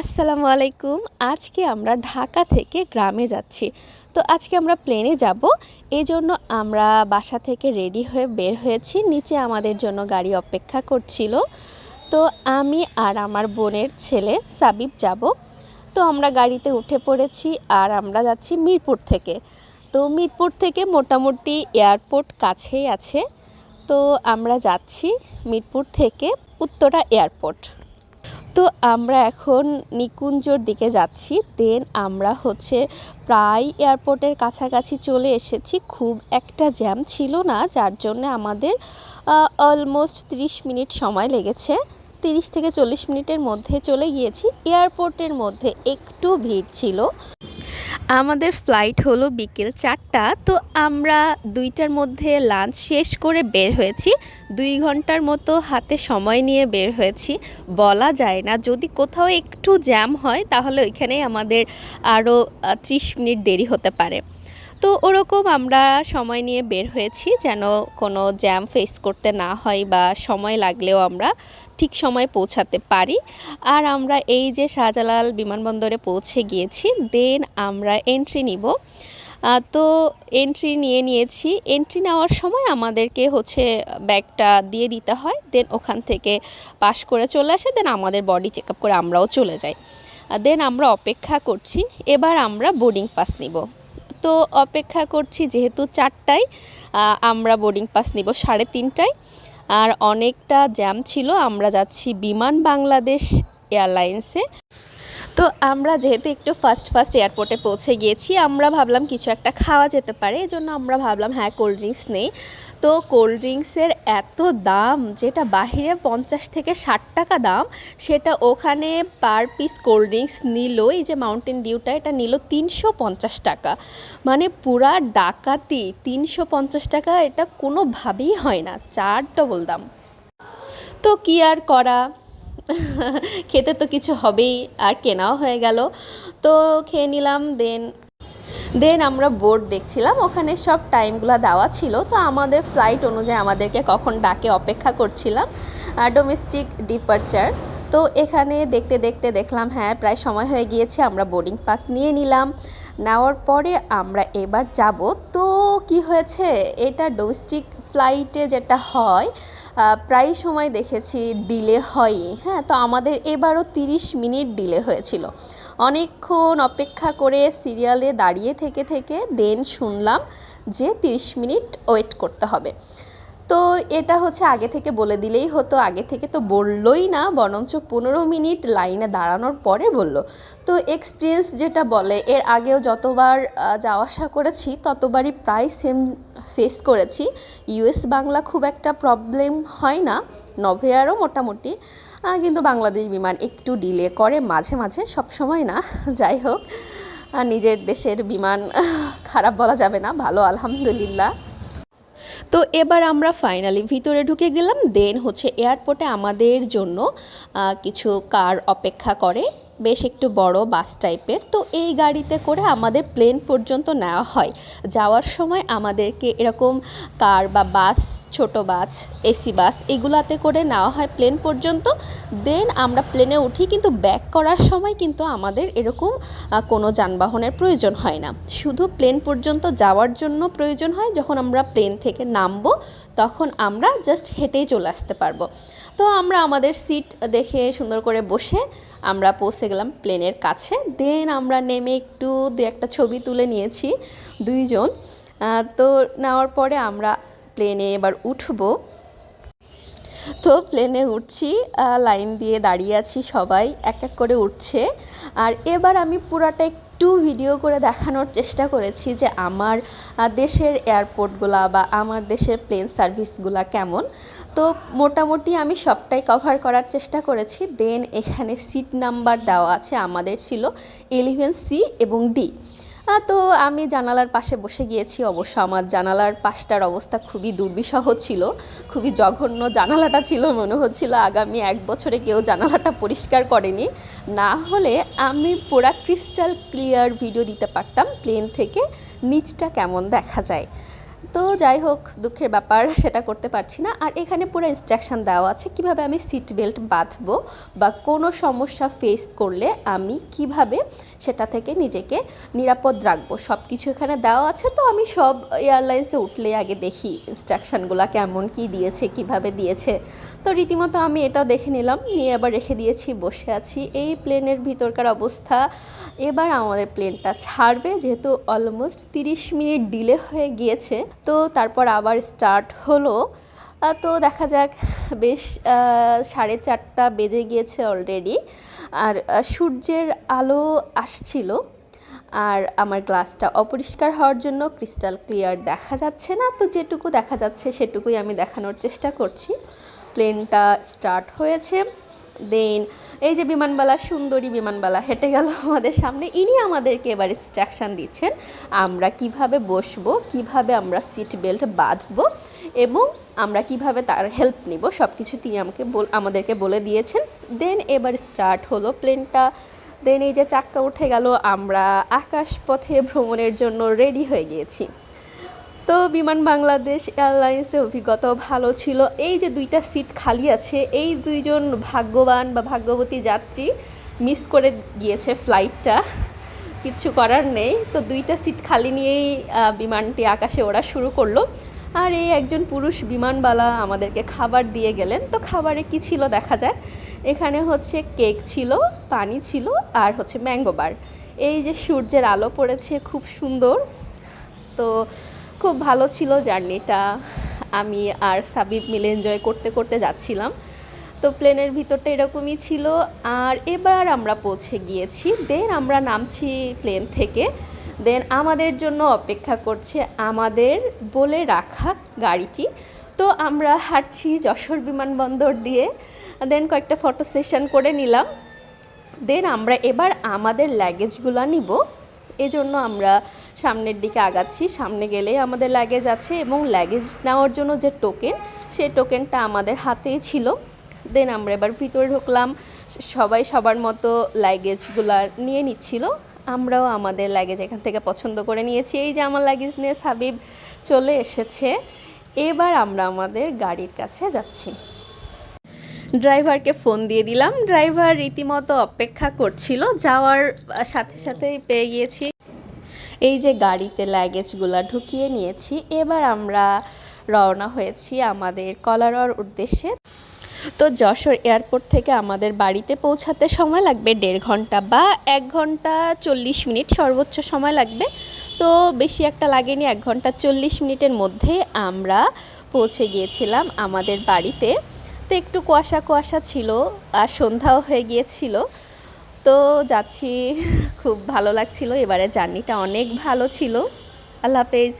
আসসালামু আলাইকুম। আজকে আমরা ঢাকা থেকে গ্রামে যাচ্ছি। তো আজকে আমরা প্লেনে যাব। এই জন্য আমরা বাসা থেকে রেডি হয়ে বের হয়েছি। নিচে আমাদের জন্য গাড়ি অপেক্ষা করছিল। তো আমি আর আমার বোনের ছেলে সাবিব যাব। তো আমরা গাড়িতে উঠে পড়েছি আর আমরা যাচ্ছি মিরপুর থেকে। তো মিরপুর থেকে মোটামুটি এয়ারপোর্ট কাছেই আছে। তো আমরা যাচ্ছি মিরপুর থেকে উত্তরা এয়ারপোর্ট। তো আমরা এখন নিকুঞ্জর দিকে যাচ্ছি। দেন আমরা হচ্ছে প্রায় এয়ারপোর্টের কাছাকাছি চলে এসেছি। খুব একটা জ্যাম ছিল না, যার জন্য আমাদের অলমোস্ট 30 মিনিট সময় লেগেছে। তিরিশ থেকে চল্লিশ মিনিটের মধ্যে চলে গিয়েছি। এয়ারপোর্টের মধ্যে একটু ভিড় ছিল। আমাদের ফ্লাইট হলো বিকেল চারটা, তো আমরা দুইটার মধ্যে লাঞ্চ শেষ করে বের হয়েছি। দুই ঘণ্টার মতো হাতে সময় নিয়ে বের হয়েছি। বলা যায় না, যদি কোথাও একটু জ্যাম হয়, তাহলে ওইখানে আমাদের আরও ত্রিশ মিনিট দেরি হতে পারে। তো ওরকম আমরা সময় নিয়ে বের হয়েছি যেন কোনো জ্যাম ফেস করতে না হয় বা সময় লাগলেও আমরা ঠিক সময়ে পৌঁছাতে পারি। আর আমরা এই যে শাহজালাল বিমানবন্দরে পৌঁছে গিয়েছি দেন আমরা এন্ট্রি নিব। তো এন্ট্রি নিয়ে নিয়েছি। এন্ট্রি নেওয়ার সময় আমাদেরকে হচ্ছে ব্যাগটা দিয়ে দিতে হয় দেন ওখান থেকে পাস করে চলে আসে দেন আমাদের বডি চেক আপ করে আমরাও চলে যাই। দেন আমরা অপেক্ষা করছি, এবার আমরা বোর্ডিং পাস নিব। তো অপেক্ষা করছি যেহেতু চারটায় আমরা বোর্ডিং পাস নিব সাড়ে তিনটায়। আর অনেকটা জ্যাম ছিল, আমরা যাচ্ছি বিমান বাংলাদেশ এয়ারলাইন্সে তো আমরা যেহেতু একটু ফার্স্ট ফার্স্ট এয়ারপোর্টে পৌঁছে গিয়েছি, আমরা ভাবলাম কিছু একটা খাওয়া যেতে পারে, এই জন্য আমরা ভাবলাম হ্যাঁ কোল্ড ড্রিঙ্কস নেই। তো কোল্ড ড্রিঙ্কসের এত দাম, যেটা বাহিরে পঞ্চাশ থেকে ষাট টাকা দাম, সেটা ওখানে পার পিস কোল্ড ড্রিঙ্কস নিল, এই যে মাউন্টেন ডিউটা এটা নিল তিনশো পঞ্চাশ টাকা। মানে পুরা ডাকাতি, তিনশো পঞ্চাশ টাকা, এটা কোনোভাবেই হয় না, চার ডবল দাম। তো কি আর করা? খেতে তো কিছু হবেই, আর কেনাও হয়ে গেল। তো খেয়ে নিলাম দেন দেন আমরা বোর্ড দেখছিলাম, ওখানে সব টাইমগুলো দেওয়া ছিল। তো আমাদের ফ্লাইট অনুযায়ী আমাদেরকে কখন ডাকে অপেক্ষা করছিলাম। ডোমেস্টিক ডিপার্চার তো এখানে দেখতে দেখতে দেখলাম হ্যাঁ প্রায় সময় হয়ে গিয়েছে, আমরা বোর্ডিং পাস নিয়ে নিলাম। নেওয়ার পরে আমরা এবার যাব। তো কি হয়েছে? এটা ডোমেস্টিক ফ্লাইটে যেটা হয় প্রায় সময় দেখেছি ডিলে হয়ই। হ্যাঁ তো আমাদের এবারও তিরিশ মিনিট ডিলে হয়েছিল। অনেকক্ষণ অপেক্ষা করে সিরিয়ালে দাঁড়িয়ে থেকে থেকে দেন শুনলাম যে তিরিশ মিনিট ওয়েট করতে হবে। তো এটা হচ্ছে আগে থেকে বলে দিলেই হতো, আগে থেকে তো বললোই না, বরঞ্চ পনেরো মিনিট লাইনে দাঁড়ানোর পরে বলল। তো এক্সপিরিয়েন্স যেটা বলে, এর আগেও যতবার যাওয়া আসা করেছি, ততবারই প্রায় সেম ফেস করেছি। ইউএস বাংলা খুব একটা প্রবলেম হয় না, নভেয়ারও মোটামুটি কিন্তু বাংলাদেশ বিমান একটু ডিলে করে, মাঝে মাঝে, সব সময় না, যাই হোক। নিজের দেশের বিমান খারাপ বলা যাবে না, ভালো আলহামদুলিল্লাহ। তো এবার আমরা ফাইনালি ভিতরে ঢুকে গেলাম দেন হচ্ছে এয়ারপোর্টে আমাদের জন্য কিছু কার অপেক্ষা করে। বেশ একটু বড় বাস টাইপের তো এই গাড়িতে করে আমাদের প্লেন পর্যন্ত নেওয়া হয়। যাওয়ার সময় আমাদেরকে এরকম কার বা বাস ছোট বাস, এসি বাস এগুলাতে করে নেওয়া হয় প্লেন পর্যন্ত। দেন আমরা প্লেনে উঠি কিন্তু ব্যাক করার সময় কিন্তু আমাদের এরকম কোনো যানবাহনের প্রয়োজন হয় না। শুধু প্লেন পর্যন্ত যাওয়ার জন্য প্রয়োজন হয়, যখন আমরা প্লেন থেকে নামবো, তখন আমরা জাস্ট হেঁটেই চলে আসতে পারব। তো আমরা আমাদের সিট দেখে সুন্দর করে বসে আমরা পৌঁছে গেলাম প্লেনের কাছে। দেন আমরা নেমে একটু দু একটা ছবি তুলে নিয়েছি দুইজন। তো নেওয়ার পরে আমরা প্লেনে এবার উঠবো। তো প্লেনে উঠছি লাইন দিয়ে দাঁড়িয়ে আছি সবাই, এক এক করে উঠছে। আর এবার আমি পুরাটা একটু ভিডিও করে দেখানোর চেষ্টা করেছি যে আমার দেশের এয়ারপোর্টগুলা বা আমার দেশের প্লেন সার্ভিসগুলা কেমন। তো মোটামুটি আমি সবটাই কভার করার চেষ্টা করেছি। দেন এখানে সিট নাম্বার দেওয়া আছে আমাদের ছিল ইলেভেন সি এবং ডি তো আমি জানালার পাশে বসে গিয়েছি। অবশ্য আমার জানালার পাশটার অবস্থা খুবই দুর্বিষহ ছিল। খুবই জঘন্য জানালাটা ছিল, মনে হচ্ছিল আগামী এক বছরে কেউ জানালাটা পরিষ্কার করেনি। না হলে আমি পুরা ক্রিস্টাল ক্লিয়ার ভিডিও দিতে পারতাম প্লেন থেকে। নিচটা কেমন দেখা যায়? তো যাই হোক, দুঃখের ব্যাপার, সেটা করতে পারছি না। আর এখানে পুরো ইনস্ট্রাকশন দেওয়া আছে কীভাবে আমি সিট বেল্ট বাঁধবো বা কোনো সমস্যা ফেস করলে আমি কীভাবে সেটা থেকে নিজেকে নিরাপদ রাখব। সব কিছু এখানে দেওয়া আছে, তো আমি সব এয়ারলাইন্সে উঠলে আগে দেখি ইনস্ট্রাকশানগুলো কেমন, কি দিয়েছে, কীভাবে দিয়েছে। তো রীতিমতো আমি এটাও দেখে নিলাম, নিয়ে আবার রেখে দিয়েছি, বসে আছি। এই প্লেনের ভিতরকার অবস্থা, এবার আমাদের প্লেনটা ছাড়বে, যেহেতু অলমোস্ট তিরিশ মিনিট ডিলে হয়ে গিয়েছে। তো তারপর আবার স্টার্ট হলো। তো দেখা যাক, বেশ সাড়ে চারটা বেজে গিয়েছে অলরেডি আর সূর্যের আলো আসছিল। আর আমার গ্লাসটা অপরিষ্কার হওয়ার জন্য ক্রিস্টাল ক্লিয়ার দেখা যাচ্ছে না। তো যেটুকু দেখা যাচ্ছে, সেটুকুই আমি দেখানোর চেষ্টা করছি। প্লেনটা স্টার্ট হয়েছে। দেন এই যে বিমানবালা, সুন্দরী বিমানবালা হেঁটে গেল আমাদের সামনে। ইনি আমাদেরকে এবার ইনস্ট্রাকশান দিচ্ছেন আমরা কীভাবে বসবো, কীভাবে আমরা সিট বেল্ট বাঁধবো এবং আমরা কীভাবে তার হেল্প নিব। সব কিছু তিনি আমাকে আমাদেরকে বলে দিয়েছেন। দেন এবার স্টার্ট হলো প্লেনটা দেন এই যে চাক্কা উঠে গেল, আমরা আকাশপথে ভ্রমণের জন্য রেডি হয়ে গিয়েছি। তো বিমান বাংলাদেশ এয়ারলাইন্সে অভিজ্ঞতাও ভালো ছিল। এই যে দুইটা সিট খালি আছে, এই দুইজন ভাগ্যবান বা ভাগ্যবতী যাত্রী মিস করে গিয়েছে ফ্লাইটটা কিচ্ছু করার নেই। তো দুইটা সিট খালি নিয়েই বিমানটি আকাশে ওড়া শুরু করল। আর এই একজন পুরুষ বিমানবালা আমাদেরকে খাবার দিয়ে গেলেন। তো খাবারে কি ছিল দেখা যাক। এখানে হচ্ছে কেক ছিল, পানি ছিল, আর হচ্ছে ম্যাঙ্গো বার এই যে সূর্যের আলো পড়েছে, খুব সুন্দর। তো খুব ভালো ছিল জার্নিটা। আমি আর সাবিব মিলে এনজয় করতে করতে যাচ্ছিলাম। তো প্লেনের ভিতরটা এরকমই ছিল। আর এবার আমরা পৌঁছে গিয়েছি। দেন আমরা নামছি প্লেন থেকে। দেন আমাদের জন্য অপেক্ষা করছে আমাদের বলে রাখা গাড়িটি। তো আমরা হাঁটছি যশোর বিমানবন্দর দিয়ে। দেন কয়েকটা ফটো সেশন করে নিলাম। দেন আমরা এবার আমাদের লাগেজগুলো নিব। এজন্য আমরা সামনের দিকে আগাচ্ছি। সামনে গেলেই আমাদের লাগেজ আছে এবং লাগেজ নেওয়ার জন্য যে টোকেন সেই টোকেনটা আমাদের হাতেই ছিল। দেন আমরা এবার ভিতরে ঢুকলাম। সবাই সবার মতো লাগেজগুলো নিয়ে নিচ্ছিল। আমরাও আমাদের লাগেজ এখান থেকে পছন্দ করে নিয়েছি। এই যে আমার লাগেজ নিয়ে সাবিব চলে এসেছে। এবার আমরা আমাদের গাড়ির কাছে যাচ্ছি। ড্রাইভারকে ফোন দিয়ে দিলাম। ড্রাইভার রীতিমতো অপেক্ষা করছিল, যাওয়ার সাথে সাথেই পেয়ে গিয়েছি। এই যে গাড়িতে লাগেজগুলো ঢুকিয়ে নিয়েছি, এবার আমরা রওনা হয়েছি আমাদের কলারর উদ্দেশ্যে। তো যশোর এয়ারপোর্ট থেকে আমাদের বাড়িতে পৌঁছাতে সময় লাগবে দেড় ঘণ্টা বা এক ঘণ্টা চল্লিশ মিনিট সর্বোচ্চ সময় লাগবে। তো বেশি একটা লাগেনি, এক ঘণ্টা চল্লিশ মিনিটের মধ্যে আমরা পৌঁছে গিয়েছিলাম আমাদের বাড়িতে। তো একটু কুয়াশা কুয়াশা ছিল আর সন্ধ্যাও হয়ে গিয়েছিল। তো যাচ্ছি, খুব ভালো লাগছিল। এবারে জার্নিটা অনেক ভালো ছিল। আল্লাহ হাফেজ।